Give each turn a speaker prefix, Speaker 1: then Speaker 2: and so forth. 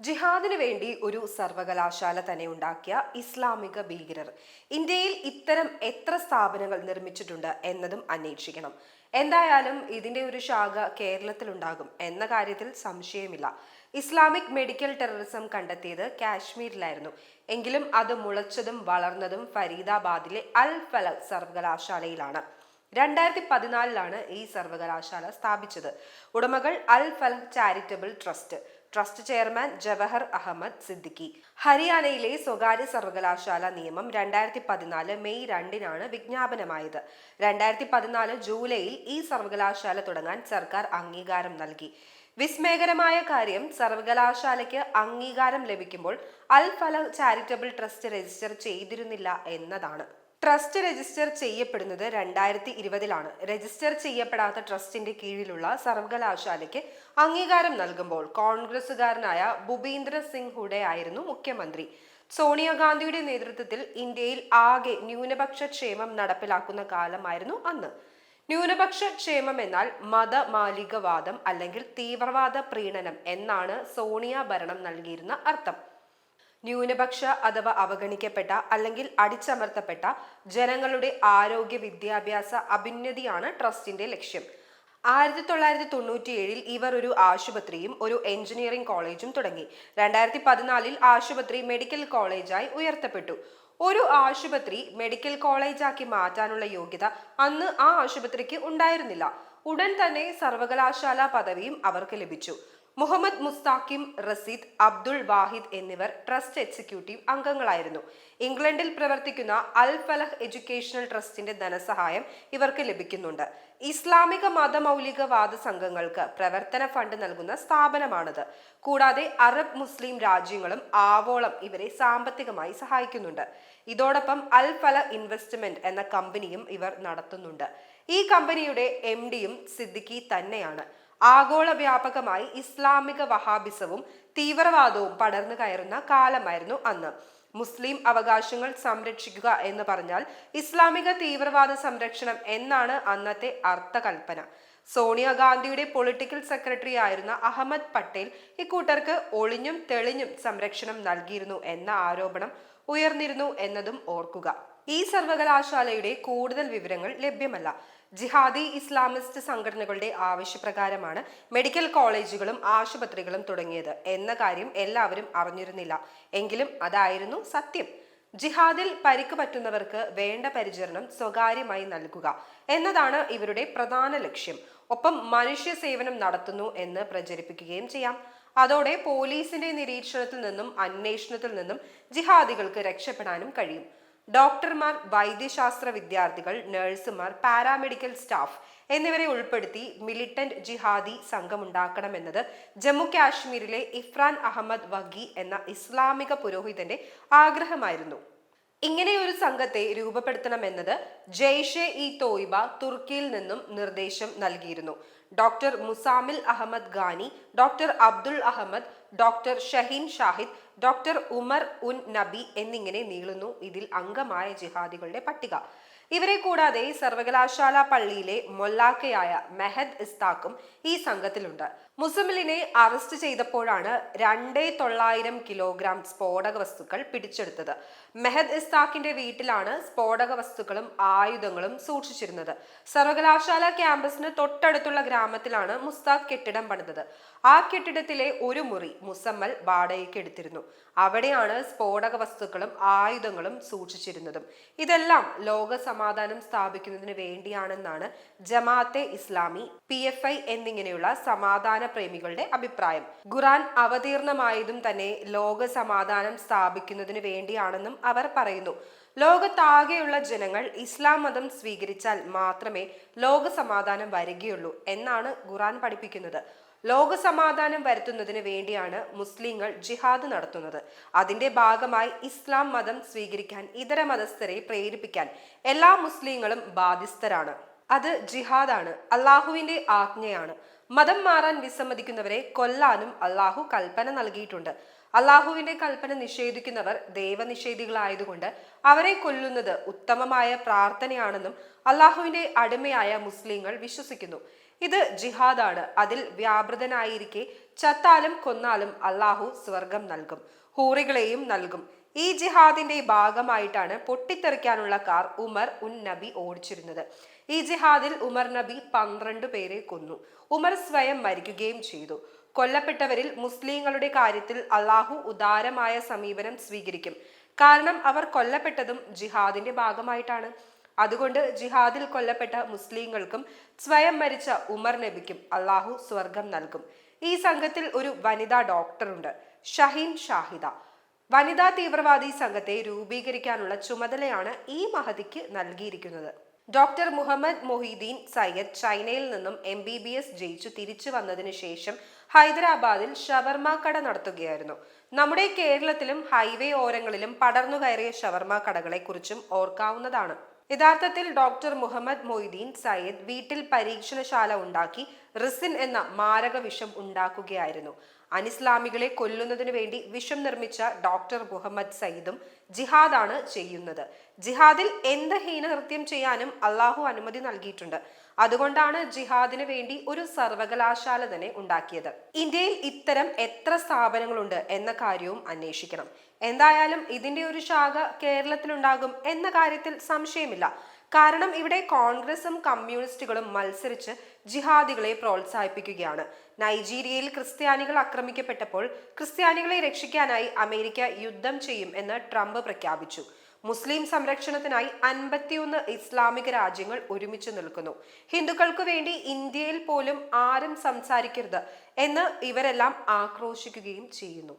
Speaker 1: ജിഹാദിന് വേണ്ടി ഒരു സർവകലാശാല തന്നെ ഉണ്ടാക്കിയ ഇസ്ലാമിക ഭീകരർ. ഇന്ത്യയിൽ ഇത്തരം എത്ര സ്ഥാപനങ്ങൾ നിർമ്മിച്ചിട്ടുണ്ട് എന്നതും അന്വേഷിക്കണം. എന്തായാലും ഇതിന്റെ ഒരു ശാഖ കേരളത്തിലുണ്ടാകും എന്ന കാര്യത്തിൽ സംശയമില്ല. ഇസ്ലാമിക് മെഡിക്കൽ ടെററിസം കണ്ടെത്തിയത് കാശ്മീരിലായിരുന്നു. എങ്കിലും അത് മുളച്ചതും വളർന്നതും ഫരീദാബാദിലെ അൽ ഫല സർവകലാശാലയിലാണ്. രണ്ടായിരത്തി പതിനാലിലാണ് ഈ സർവകലാശാല സ്ഥാപിച്ചത്. ഉടമകൾ Al Falah charitable trust. Trust chairman Jawahar Ahmed Siddiqui. ഹരിയാനയിലെ സ്വകാര്യ സർവകലാശാല നിയമം രണ്ടായിരത്തി പതിനാല് മെയ് രണ്ടിനാണ് വിജ്ഞാപനമായത്. രണ്ടായിരത്തി പതിനാല് ജൂലൈയിൽ ഈ സർവകലാശാല തുടങ്ങാൻ സർക്കാർ അംഗീകാരം നൽകി. വിസ്മയകരമായ കാര്യം സർവകലാശാലയ്ക്ക് അംഗീകാരം ലഭിക്കുമ്പോൾ അൽ ഫല ചാരിറ്റബിൾ ട്രസ്റ്റ് രജിസ്റ്റർ ചെയ്തിരുന്നില്ല എന്നതാണ്. ട്രസ്റ്റ് രജിസ്റ്റർ ചെയ്യപ്പെടുന്നത് രണ്ടായിരത്തി ഇരുപതിലാണ് രജിസ്റ്റർ ചെയ്യപ്പെടാത്ത ട്രസ്റ്റിന്റെ കീഴിലുള്ള സർവകലാശാലയ്ക്ക് അംഗീകാരം നൽകുമ്പോൾ കോൺഗ്രസുകാരനായ ഭൂപീന്ദ്ര സിംഗ് ഹുഡെ ആയിരുന്നു മുഖ്യമന്ത്രി. സോണിയാഗാന്ധിയുടെ നേതൃത്വത്തിൽ ഇന്ത്യയിൽ ആകെ ന്യൂനപക്ഷ ക്ഷേമം നടപ്പിലാക്കുന്ന കാലമായിരുന്നു അന്ന്. ന്യൂനപക്ഷ ക്ഷേമം എന്നാൽ മതമാലികവാദം അല്ലെങ്കിൽ തീവ്രവാദ പ്രീണനം എന്നാണ് സോണിയ ഭരണം നൽകിയിരുന്ന അർത്ഥം. ന്യൂനപക്ഷ അഥവാ അവഗണിക്കപ്പെട്ട അല്ലെങ്കിൽ അടിച്ചമർത്തപ്പെട്ട ജനങ്ങളുടെ ആരോഗ്യ വിദ്യാഭ്യാസ അഭ്യുന്നതിയാണ് ട്രസ്റ്റിന്റെ ലക്ഷ്യം. ആയിരത്തി തൊള്ളായിരത്തി തൊണ്ണൂറ്റിയേഴിൽ ഇവർ ഒരു ആശുപത്രിയും ഒരു എഞ്ചിനീയറിംഗ് കോളേജും തുടങ്ങി. രണ്ടായിരത്തി പതിനാലിൽ ആശുപത്രി മെഡിക്കൽ കോളേജായി ഉയർത്തപ്പെട്ടു. ഒരു ആശുപത്രി മെഡിക്കൽ കോളേജാക്കി മാറ്റാനുള്ള യോഗ്യത അന്ന് ആ ആശുപത്രിക്ക് ഉണ്ടായിരുന്നില്ല. ഉടൻ തന്നെ സർവകലാശാല പദവിയും അവർക്ക് ലഭിച്ചു. മുഹമ്മദ് മുസ്താഖിം റസീദ് അബ്ദുൾ വാഹിദ് എന്നിവർ ട്രസ്റ്റ് എക്സിക്യൂട്ടീവ് അംഗങ്ങളായിരുന്നു. ഇംഗ്ലണ്ടിൽ പ്രവർത്തിക്കുന്ന അൽ ഫലഹ് എഡ്യൂക്കേഷണൽ ട്രസ്റ്റിന്റെ ധനസഹായം ഇവർക്ക് ലഭിക്കുന്നുണ്ട്. ഇസ്ലാമിക മതമൗലികവാദ സംഘങ്ങൾക്ക് പ്രവർത്തന ഫണ്ട് നൽകുന്ന സ്ഥാപനമാണിത്. കൂടാതെ അറബ് മുസ്ലിം രാജ്യങ്ങളും ആവോളം ഇവരെ സാമ്പത്തികമായി സഹായിക്കുന്നുണ്ട്. ഇതോടൊപ്പം അൽ ഫല ഇൻവെസ്റ്റ്മെന്റ് എന്ന കമ്പനിയും ഇവർ നടത്തുന്നുണ്ട്. ഈ കമ്പനിയുടെ എം ഡിയും സിദ്ദിഖി തന്നെയാണ്. ആഗോള വ്യാപകമായി ഇസ്ലാമിക വഹാബിസവും തീവ്രവാദവും പടർന്നു കയറുന്ന കാലമായിരുന്നു അന്ന്. മുസ്ലിം അവകാശങ്ങൾ സംരക്ഷിക്കുക എന്ന് പറഞ്ഞാൽ ഇസ്ലാമിക തീവ്രവാദ സംരക്ഷണം എന്നാണ് അന്നത്തെ അർത്ഥകൽപ്പന. സോണിയാഗാന്ധിയുടെ പൊളിറ്റിക്കൽ സെക്രട്ടറി ആയിരുന്ന അഹമ്മദ് പട്ടേൽ ഇക്കൂട്ടർക്ക് ഒളിഞ്ഞും തെളിഞ്ഞും സംരക്ഷണം നൽകിയിരുന്നു എന്ന ആരോപണം ഉയർന്നിരുന്നു എന്നതും ഓർക്കുക. ഈ സർവകലാശാലയുടെ കൂടുതൽ വിവരങ്ങൾ ലഭ്യമല്ല. ജിഹാദി ഇസ്ലാമിസ്റ്റ് സംഘടനകളുടെ ആവശ്യപ്രകാരമാണ് മെഡിക്കൽ കോളേജുകളും ആശുപത്രികളും തുടങ്ങിയത് എന്ന കാര്യം എല്ലാവരും അറിഞ്ഞിരുന്നില്ല. എങ്കിലും അതായിരുന്നു സത്യം. ജിഹാദിൽ പരിക്ക് പറ്റുന്നവർക്ക് വേണ്ട പരിചരണം സ്വകാര്യമായി നൽകുക എന്നതാണ് ഇവരുടെ പ്രധാന ലക്ഷ്യം. ഒപ്പം മനുഷ്യ സേവനം നടത്തുന്നു എന്ന് പ്രചരിപ്പിക്കുകയും ചെയ്യാം. അതോടെ പോലീസിന്റെ നിരീക്ഷണത്തിൽ നിന്നും അന്വേഷണത്തിൽ നിന്നും ജിഹാദികൾക്ക് രക്ഷപ്പെടാനും കഴിയും. ഡോക്ടർമാർ വൈദ്യശാസ്ത്ര വിദ്യാർത്ഥികൾ നഴ്സുമാർ പാരാമെഡിക്കൽ സ്റ്റാഫ് എന്നിവരെ ഉൾപ്പെടുത്തി മിലിറ്റന്റ് ജിഹാദി സംഘമുണ്ടാക്കണമെന്നത് ജമ്മു കാശ്മീരിലെ ഇഫ്രാൻ അഹമ്മദ് വഗി എന്ന ഇസ്ലാമിക പുരോഹിതന്റെ ആഗ്രഹമായിരുന്നു. ഇങ്ങനെ ഒരു സംഘത്തെ രൂപപ്പെടുത്തണമെന്നത് ജെയ്ഷെ ഇ തോയിബ തുർക്കിയിൽ നിന്നും നിർദ്ദേശം നൽകിയിരുന്നു. Doctor Muzammil Ahmed Ghani doctor Abdul Ahmed doctor Shaheen Shahid doctor Umar Un Nabi എന്നിങ്ങനെ നീളുന്നു ഇതിൽ അംഗമായ ജിഹാദികളുടെ പട്ടിക. ഇവരെ കൂടാതെ സർവകലാശാല പള്ളിയിലെ മൊല്ലാക്കയായ മെഹദ് ഇസ്താക്കും ഈ സംഘത്തിലുണ്ട്. മുസമിലിനെ അറസ്റ്റ് ചെയ്തപ്പോഴാണ് രണ്ടേ തൊള്ളായിരം കിലോഗ്രാം സ്ഫോടക വസ്തുക്കൾ പിടിച്ചെടുത്തത്. മെഹദ് ഇസ്താക്കിന്റെ വീട്ടിലാണ് സ്ഫോടക വസ്തുക്കളും ആയുധങ്ങളും സൂക്ഷിച്ചിരുന്നത്. സർവകലാശാല ക്യാമ്പസിന് തൊട്ടടുത്തുള്ള ഗ്രാമത്തിലാണ് മുസ്താഖ് കെട്ടിടം പണിതത്. ആ കെട്ടിടത്തിലെ ഒരു മുറി മുസമ്മൽ വാടകയ്ക്ക് എടുത്തിരുന്നു. അവിടെയാണ് സ്ഫോടക വസ്തുക്കളും ആയുധങ്ങളും സൂക്ഷിച്ചിരുന്നതും. ഇതെല്ലാം ലോക സമാധാനം സ്ഥാപിക്കുന്നതിന് വേണ്ടിയാണെന്നാണ് Jamaat-e Islami P F I എന്നിങ്ങനെയുള്ള സമാധാന പ്രേമികളുടെ അഭിപ്രായം. ഖുറാൻ അവതീർണമായതും തന്നെ ലോക സമാധാനം സ്ഥാപിക്കുന്നതിന് വേണ്ടിയാണെന്നും അവർ പറയുന്നു. ലോകത്താകെയുള്ള ജനങ്ങൾ ഇസ്ലാം മതം സ്വീകരിച്ചാൽ മാത്രമേ ലോക സമാധാനം വരികയുള്ളൂ എന്നാണ് ഖുറാൻ പഠിപ്പിക്കുന്നത്. ലോക സമാധാനം വരുത്തുന്നതിന് വേണ്ടിയാണ് മുസ്ലിങ്ങൾ ജിഹാദ് നടത്തുന്നത്. അതിന്റെ ഭാഗമായി ഇസ്ലാം മതം സ്വീകരിക്കാൻ ഇതര മതസ്ഥരെ പ്രേരിപ്പിക്കാൻ എല്ലാ മുസ്ലിങ്ങളും ബാധ്യസ്ഥരാണ്. അത് ജിഹാദാണ് അള്ളാഹുവിന്റെ ആജ്ഞയാണ്. മതം മാറാൻ വിസമ്മതിക്കുന്നവരെ കൊല്ലാനും അള്ളാഹു കൽപ്പന നൽകിയിട്ടുണ്ട്. അള്ളാഹുവിന്റെ കൽപ്പന നിഷേധിക്കുന്നവർ ദൈവനിഷേധികളായതുകൊണ്ട് അവരെ കൊല്ലുന്നത് ഉത്തമമായ പ്രാർത്ഥനയാണെന്നും അള്ളാഹുവിന്റെ അടിമയായ മുസ്ലിങ്ങൾ വിശ്വസിക്കുന്നു. ഇത് ജിഹാദാണ്. അതിൽ വ്യാപൃതനായിരിക്കെ. ചത്താലും കൊന്നാലും അള്ളാഹു സ്വർഗം നൽകും. ഹൂറികളെയും നൽകും. ഈ ജിഹാദിന്റെ ഭാഗമായിട്ടാണ് പൊട്ടിത്തെറിക്കാനുള്ള കാർ ഉമർ ഉൻ നബി ഓടിച്ചിരുന്നത്. ഈ ജിഹാദിൽ ഉമർ നബി പന്ത്രണ്ട് പേരെ കൊന്നു. ഉമർ സ്വയം മരിക്കുകയും ചെയ്തു. കൊല്ലപ്പെട്ടവരിൽ മുസ്ലിങ്ങളുടെ കാര്യത്തിൽ അള്ളാഹു ഉദാരമായ സമീപനം സ്വീകരിക്കും. കാരണം അവർ കൊല്ലപ്പെട്ടതും ജിഹാദിന്റെ ഭാഗമായിട്ടാണ്. അതുകൊണ്ട് ജിഹാദിൽ കൊല്ലപ്പെട്ട മുസ്ലിങ്ങൾക്കും സ്വയം മരിച്ച ഉമർ നബിക്കും അള്ളാഹു സ്വർഗം നൽകും. ഈ സംഘത്തിൽ ഒരു വനിതാ ഡോക്ടറുണ്ട് ഷഹീൻ ഷാഹിദ. വനിതാ തീവ്രവാദി സംഘത്തെ രൂപീകരിക്കാനുള്ള ചുമതലയാണ് ഈ മഹതിക്ക് നൽകിയിരിക്കുന്നത്. ഡോക്ടർ മുഹമ്മദ് മൊഹീദ്ദീൻ സയ്യദ് ചൈനയിൽ നിന്നും എം ബി ബി എസ് ജയിച്ചു തിരിച്ചു വന്നതിന് ശേഷം ഹൈദരാബാദിൽ ഷവർമ കട നടത്തുകയായിരുന്നു. നമ്മുടെ കേരളത്തിലും ഹൈവേ ഓരങ്ങളിലും പടർന്നു കയറിയ ഷവർമ കടകളെ കുറിച്ചും ഓർക്കാവുന്നതാണ്. യഥാർത്ഥത്തിൽ ഡോക്ടർ മുഹമ്മദ് മൊയ്തീൻ സയ്യിദ് വീട്ടിൽ പരീക്ഷണശാല ഉണ്ടാക്കി റിസിൻ എന്ന മാരക വിഷം ഉണ്ടാക്കുകയായിരുന്നു. അനിസ്ലാമികളെ കൊല്ലുന്നതിനു വേണ്ടി വിഷം നിർമ്മിച്ച ഡോക്ടർ മുഹമ്മദ് സയ്യിദും ജിഹാദാണ് ചെയ്യുന്നത്. ജിഹാദിൽ എന്ത് ഹീനകൃത്യം ചെയ്യാനും അള്ളാഹു അനുമതി നൽകിയിട്ടുണ്ട്. അതുകൊണ്ടാണ് ജിഹാദിന് വേണ്ടി ഒരു സർവകലാശാല തന്നെ ഉണ്ടാക്കിയത്. ഇന്ത്യയിൽ ഇത്തരം എത്ര സ്ഥാപനങ്ങളുണ്ട് എന്ന കാര്യവും അന്വേഷിക്കണം. എന്തായാലും ഇതിന്റെ ഒരു ശാഖ കേരളത്തിലുണ്ടാകും എന്ന കാര്യത്തിൽ സംശയമില്ല. കാരണം ഇവിടെ കോൺഗ്രസും കമ്മ്യൂണിസ്റ്റുകളും മത്സരിച്ച് ജിഹാദികളെ പ്രോത്സാഹിപ്പിക്കുകയാണ്. നൈജീരിയയിൽ ക്രിസ്ത്യാനികൾ ആക്രമിക്കപ്പെട്ടപ്പോൾ ക്രിസ്ത്യാനികളെ രക്ഷിക്കാനായി അമേരിക്ക യുദ്ധം ചെയ്യും എന്ന് ട്രംപ് പ്രഖ്യാപിച്ചു. മുസ്ലിം സംരക്ഷണത്തിനായി അൻപത്തിയൊന്ന് ഇസ്ലാമിക രാജ്യങ്ങൾ ഒരുമിച്ച് നിൽക്കുന്നു. ഹിന്ദുക്കൾക്ക് വേണ്ടി ഇന്ത്യയിൽ പോലും ആരും സംസാരിക്കരുത് എന്ന് ഇവരെല്ലാം ആക്രോശിക്കുകയും ചെയ്യുന്നു.